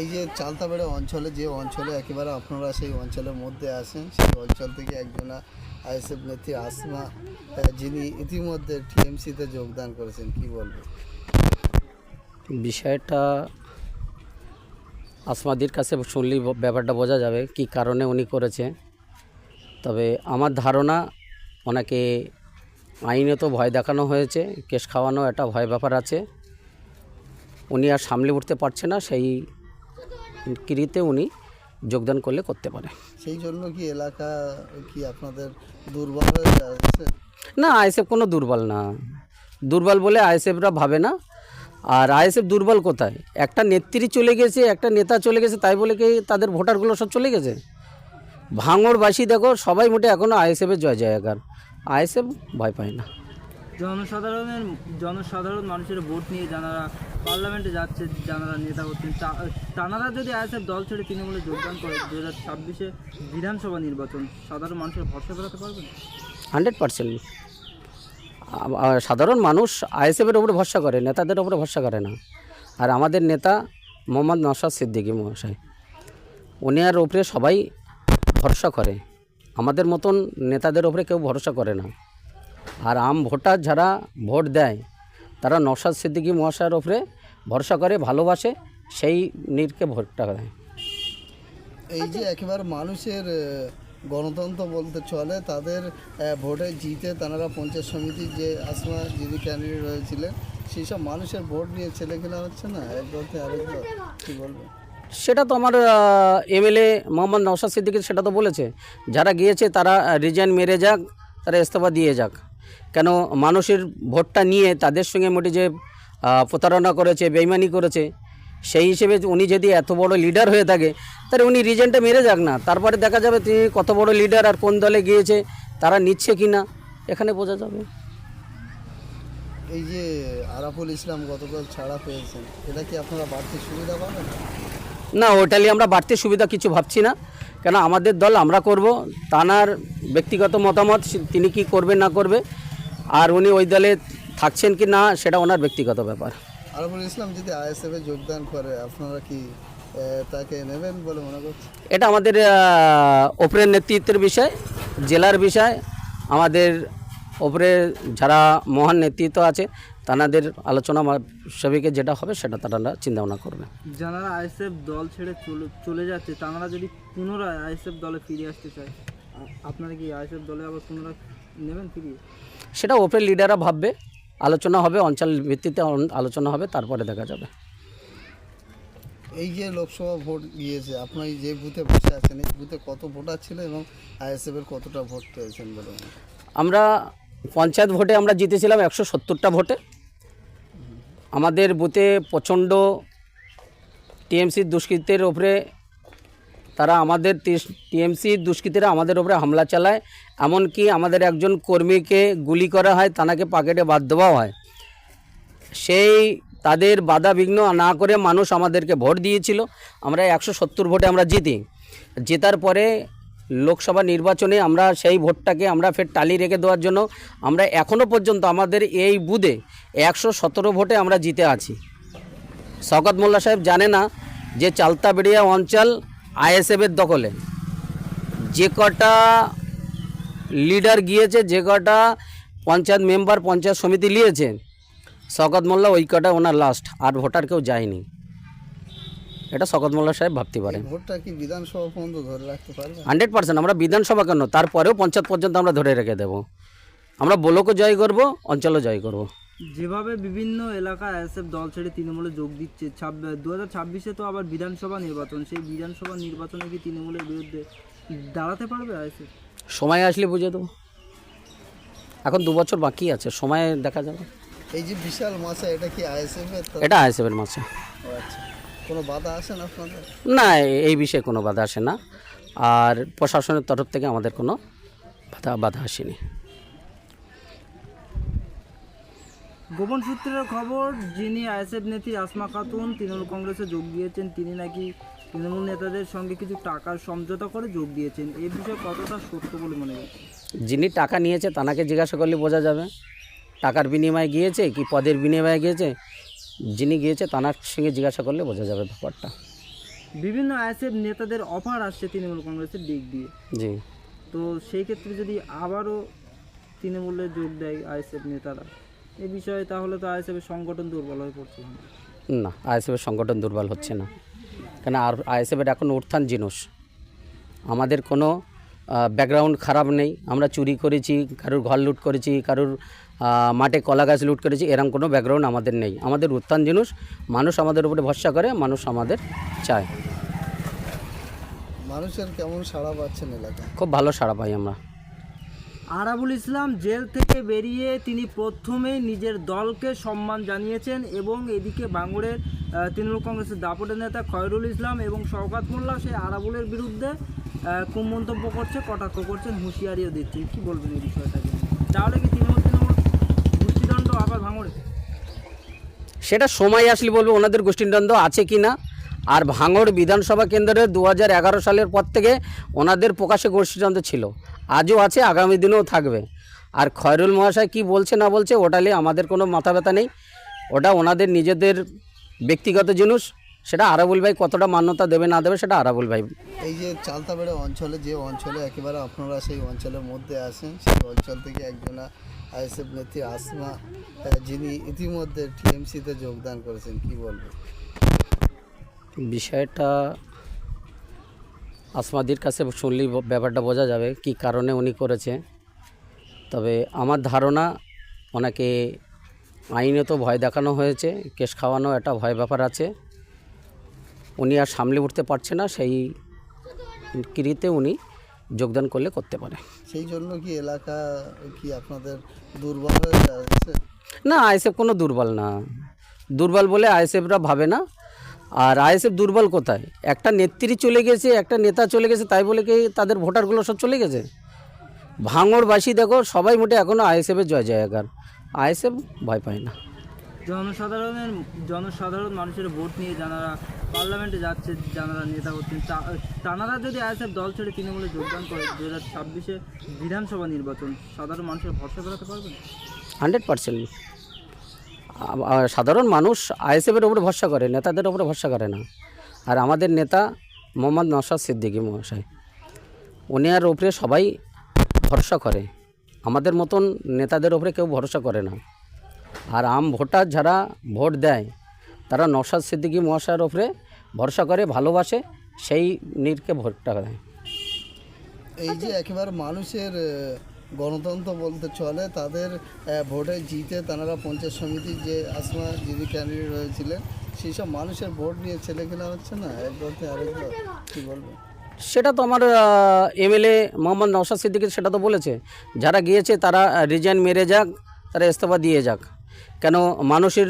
এই যে চালতাবেড়া অঞ্চলে যে অঞ্চলে একেবারে আপনারা সেই অঞ্চলের মধ্যে আসেন, সেই অঞ্চল থেকে একজনা আইএসএফ নেত্রী আসমা যিনি ইতিমধ্যে টিএমসিতে যোগদান করেছেন, কি বলবেন? বিষয়টা আসমাদির কাছে শুনলেই ব্যাপারটা বোঝা যাবে কি কারণে উনি করেছে। তবে আমার ধারণা, ওনাকে আইনে তো ভয় দেখানো হয়েছে, কেস খাওয়ানো একটা ভয় ব্যাপার আছে। উনি আর সামলে উঠতে পারছে না, সেই কিরিতে উনি যোগদান করলে করতে পারে। সেই জন্য কি এলাকা কি আপনাদের দুর্বল হয়ে যাচ্ছে না আইএসএফ কোনো দুর্বল না। দুর্বল বলে আইএসএফরা ভাবে না। আর আইএসএফ দুর্বল কোথায়? একটা নেত্রী চলে গেছে একটা নেতা চলে গেছে তাই বলে কি তাদের ভোটারগুলো সব চলে গেছে? ভাঙড়বাসী দেখো সবাই মোটে এখনও আইএসএফের জয় জয়কার আইএসএফ ভয় পায় না। জনসাধারণের জনসাধারণ মানুষের ভোট নিয়ে যারা পার্লামেন্টে যাচ্ছে যারা নেতা হচ্ছেন তানারা যদি আইএসএফ দল ছেড়ে তৃণমূলে যোগদান করে দু হাজার ছাব্বিশে বিধানসভা নির্বাচন, সাধারণ মানুষের ভরসা বেরোতে পারবেন হান্ড্রেড পার্সেন্ট। সাধারণ মানুষ আইএসএফের উপরে ভরসা করে, নেতাদের উপরে ভরসা করে না। আর আমাদের নেতা মোহাম্মদ নসাদ সিদ্দিকী মহাশয়, উনি আর উপরে সবাই ভরসা করে। আমাদের মতন নেতাদের উপরে কেউ ভরসা করে না। আর আম ভোটার যারা ভোট দেয় তারা নসাদ সিদ্দিকী মহাশয়ের ওপরে ভরসা করে ভালোবাসে সেই নিরকে ভোটটা দেয়। এই যে একেবারে মানুষের গণতন্ত্র বলতে চলে তাদের ভোটে জিতে তারা পঞ্চায়েত সমিতির যে আসমা যিনি ক্যান্ডিডেট হয়েছিলেন সেই সব মানুষের ভোট নিয়ে ছেলে খেলা হচ্ছে না? এক থেকে আরেক কী বলবেন? সেটা তো আমার এমএলএ মোহাম্মদ নওশাদ সিদ্দিকি সেটা তো বলেছে। যারা গিয়েছে তারা রিজাইন মেরে যাক তারা ইস্তফা দিয়ে যাক। কেন মানুষের ভোটটা নিয়ে তাদের সঙ্গে মোটে যে প্রতারণা করেছে বেইমানি করেছে সেই হিসেবে উনি যদি এত বড় লিডার হয়ে থাকে তাহলে উনি রিজেন্টটা মেরে যাক না। তারপরে দেখা যাবে তিনি কত বড় লিডার আর কোন দলে গিয়েছে তারা নিচ্ছে কি না এখানে বোঝা যাবে। এই যে আরাফুল ইসলাম গতকাল ছাড়া পেয়েছেন এটা কি আপনারা বাড়তি সুবিধা পাবেন? না ওটা নিয়ে আমরা বাড়তি সুবিধা কিছু ভাবছি না। কেন আমাদের দল আমরা করব তানার ব্যক্তিগত মতামত তিনি কি করবে না করবে আর উনি ওই দলে থাকছেন কি না সেটা ওনার ব্যক্তিগত ব্যাপার। ইসলাম যদি আইএসএফে যোগদান করে আপনারা কি তাকে নেবেন বলে মনে করছেন? এটা আমাদের ওপরের নেতৃত্বের বিষয় জেলার বিষয়। আমাদের ওপরে যারা মহান নেতৃত্ব আছে তানাদের আলোচনা সবাইকে যেটা হবে সেটা তারা চিন্তা ভাবনা করবে। যারা আইএসএফ দল ছেড়ে চলে চলে যাচ্ছে তারা যদি পুনরায় আইএসএফ দলে ফিরে আসতে চায় আপনারা কি আইএসএফ দলে আবার পুনরায় নেবেন ফিরিয়ে সেটা ওপরের লিডাররা ভাববে আলোচনা হবে অঞ্চল ভিত্তিতে আলোচনা হবে তারপরে দেখা যাবে। এই যে লোকসভা ভোট গিয়েছে আপনার এই যে বুথে বসে আছেন এই বুথে কত ভোটার ছিল এবং আইএসএফ এর কতটা ভোট পেয়েছেন বলে আমরা পঞ্চায়েত ভোটে আমরা জিতেছিলাম একশো সত্তরটা ভোটে। আমাদের বুথে প্রচণ্ড টিএমসির দুষ্কৃতের ওপরে তারা আমাদের টিএমসির দুষ্কৃতীরা আমাদের ওপরে হামলা চালায়, এমনকি আমাদের একজন কর্মীকে গুলি করা হয়, তানাকে পাকেটে বাদ দেওয়াও হয়। সেই তাদের বাধা বিঘ্ন না করে মানুষ আমাদেরকে ভোট দিয়েছিল। আমরা একশো সত্তর ভোটে আমরা জিতি। জেতার পরে লোকসভা নির্বাচনে আমরা সেই ভোটটাকে আমরা ফের টালি রেখে দেওয়ার জন্য আমরা এখনও পর্যন্ত আমাদের এই বুধে একশো সতেরো ভোটে আমরা জিতে আছি। শওকত মোল্লা সাহেব জানে না যে চালতাবেড়িয়া অঞ্চল আইএসএফের দখলে। যে কটা লিডার গিয়েছে যে কটা পঞ্চায়েত মেম্বার পঞ্চায়েত সমিতি নিয়েছে শওকত মোল্লা ওই কটা ওনার লাস্ট আর ভোটার কেউ যায়নি। এটা শওকত মোল্লা সাহেব ভাবতে পারে। ভোটটা কি বিধানসভা পর্যন্ত ধরে রাখতে পারবেন হান্ড্রেড পার্সেন্ট আমরা বিধানসভা কেন? তারপরেও পঞ্চায়েত পর্যন্ত আমরা ধরে রেখে দেব। আমরা ব্লকও জয় করব অঞ্চলও জয় করব। যেভাবে বিভিন্ন এলাকায় আইএসএফ দল ছেড়ে তৃণমূলে যোগ দিচ্ছে দু হাজার ছাব্বিশে তো আবার বিধানসভা নির্বাচন সেই বিধানসভা নির্বাচনে কি তৃণমূলের বিরুদ্ধে দাঁড়াতে পারবে আইএসএফ? সময় আসলে বুঝে দেবো। এখন দু বছর বাকি আছে সময় দেখা যাবে। এই যে বিশাল মাছা এটা কি আইএসএফ এর এটা আইসেভের মাসে। ও আচ্ছা। কোনো বাধা আসে না আপনাদের? না এই বিষয়ে কোনো বাধা আসে না। আর প্রশাসনের তরফ থেকে আমাদের কোনো বাধা বাধা আসেনি। গোপন সূত্রের খবর যিনি আইএসএফ নেত্রী আসমা খাতুন তৃণমূল কংগ্রেসে যোগ দিয়েছেন। তিনি নাকি তৃণমূল নেতাদের সঙ্গে কিছু টাকার সমঝোতা করে যোগ দিয়েছেন। এই বিষয়ে কতটা সত্য বলে মনে করছেন? যিনি টাকা নিয়েছে তানাকে জিজ্ঞাসা করলে বোঝা যাবে। টাকার বিনিময়ে গিয়েছে কি পদের বিনিময়ে গিয়েছে? যিনি গিয়েছে তানার সঙ্গে জিজ্ঞাসা করলে বোঝা যাবে ব্যাপারটা। বিভিন্ন আইএসএফ নেতাদের অফার আসছে তৃণমূল কংগ্রেসের দিক দিয়ে। জি। তো সেই ক্ষেত্রে যদি আবারও তৃণমূলে যোগ দেয় আইএসএফ নেতারা এই বিষয়ে তাহলে তো আইএসএফের সংগঠন দুর্বল হয়ে পড়ছে না আইএসএফের সংগঠন দুর্বল হচ্ছে না। কেন আর আইএসএফের এখন উত্থান জিনিস। আমাদের কোনো ব্যাকগ্রাউন্ড খারাপ নেই। আমরা চুরি করেছি কারুর ঘর লুট করেছি কারুর মাঠে কলা গাছ লুট করেছি এরকম কোনো ব্যাকগ্রাউন্ড আমাদের নেই। আমাদের উত্থান জিনিস মানুষ আমাদের উপরে ভরসা করে মানুষ আমাদের চায়। মানুষের কেমন সাড়া পাচ্ছেন এলাকায়? খুব ভালো সাড়া পাই আমরা। আরাবুল ইসলাম জেল থেকে বেরিয়ে তিনি প্রথমেই নিজের দলকে সম্মান জানিয়েছেন এবং এদিকে বাঙ্গুরের তৃণমূল কংগ্রেসের দাপটের নেতা খয়রুল ইসলাম এবং শওকাত মোল্লা সেই আরাবুলের বিরুদ্ধে আহ, খুব মন্তব্য করছে কটাক্ষ করছেন হুঁশিয়ারিও দিচ্ছেন। কি বলবেন এই বিষয়টাকে তাহলে কি তৃণমূল তৃণমূল গোষ্ঠীদণ্ড আবার ভাঙড়ে? সেটা সময় আসলে বলব ওনাদের গোষ্ঠীদ্বন্দ্ব আছে কি না? আর ভাঙড় বিধানসভা কেন্দ্রের দু সালের পর থেকে ওনাদের প্রকাশে গোষ্ঠীদ্বন্দ্ব ছিল। আজও আছে আগামী দিনেও থাকবে। আর খয়রুল মহাশয় কি বলছে না বলছে ওটা নিয়ে আমাদের কোনো মাথা ব্যথা নেই। ওটা ওনাদের নিজেদের ব্যক্তিগত জিনিস সেটা আরাবুল ভাই কতটা মান্যতা দেবে না দেবে সেটা আরাবুল ভাই। এই যে চালতাবেড়ে অঞ্চলে যে অঞ্চলে একেবারে আপনারা সেই অঞ্চলের মধ্যে আসেন সেই অঞ্চল থেকে একজনা আইএসএফ নেত্রী আসমা যিনি ইতিমধ্যে টিএমসিতে যোগদান করেছেন কি বলবেন? বিষয়টা আসমাদির কাছে শুনলেই ব্যাপারটা বোঝা যাবে কি কারণে উনি করেছে। তবে আমার ধারণা ওনাকে আইনে তো ভয় দেখানো হয়েছে কেস খাওয়ানো একটা ভয় ব্যাপার আছে। উনি আর সামলে উঠতে পারছে না সেই কিরিতে উনি যোগদান করলে করতে পারে। সেই জন্য কি এলাকা কি আপনাদের দুর্বল হয়ে যাচ্ছে? না আইএসএফ কোনো দুর্বল না। দুর্বল বলে আইএসএফরা ভাবে না। আর আইএসএফ দুর্বল কোথায়? একটা নেত্রী চলে গেছে একটা নেতা চলে গেছে তাই বলে কি তাদের ভোটারগুলো সব চলে গেছে? ভাঙড়বাসী দেখো সবাই মোটে এখনও আইএসএফের জয় জয়াকার আইএসএফ ভয় পায় না। জনসাধারণের জনসাধারণ মানুষের ভোট নিয়ে যারা পার্লামেন্টে যাচ্ছে যারা নেতা হচ্ছেন তানারা যদি আইএসএফ দল ছেড়ে তৃণমূলে যোগদান করে দু হাজার ছাব্বিশে বিধানসভা নির্বাচন সাধারণ মানুষের ভরসা করাতে পারবেন? Hundred percent. সাধারণ মানুষ আইএসএফের উপরে ভরসা করে, নেতাদের উপরে ভরসা করে না। আর আমাদের নেতা মোহাম্মদ নসাদ সিদ্দিকী মহাশয়, উনি আর উপরে সবাই ভরসা করে। আমাদের মতন নেতাদের উপরে কেউ ভরসা করে না। আর আম ভোটার যারা ভোট দেয়, তারা নসাদ সিদ্দিকী মহাশয়ের উপরে ভরসা করে, ভালোবাসে, সেই নিরকে ভোটটা দেয়। এই যে একেবারে মানুষের গণতন্ত্র বলতে চলে, তাদের ভোটে জিতে তারা পঞ্চায়েত সমিতির যে আসমা যিনি ক্যান্ডিডেট হয়েছিলেন সেই সব মানুষের ভোট নিয়ে ছেলে খেলা হচ্ছে না? একদল থেকে আরেকদল কি বলবেন সেটা তো আমার এমএলএ মোহাম্মদ নওশাদ সিদ্দিকী সেটা তো বলেছে। যারা গিয়েছে তারা রিজাইন মেরে যাক, তারা ইস্তফা দিয়ে যাক। কেন মানুষের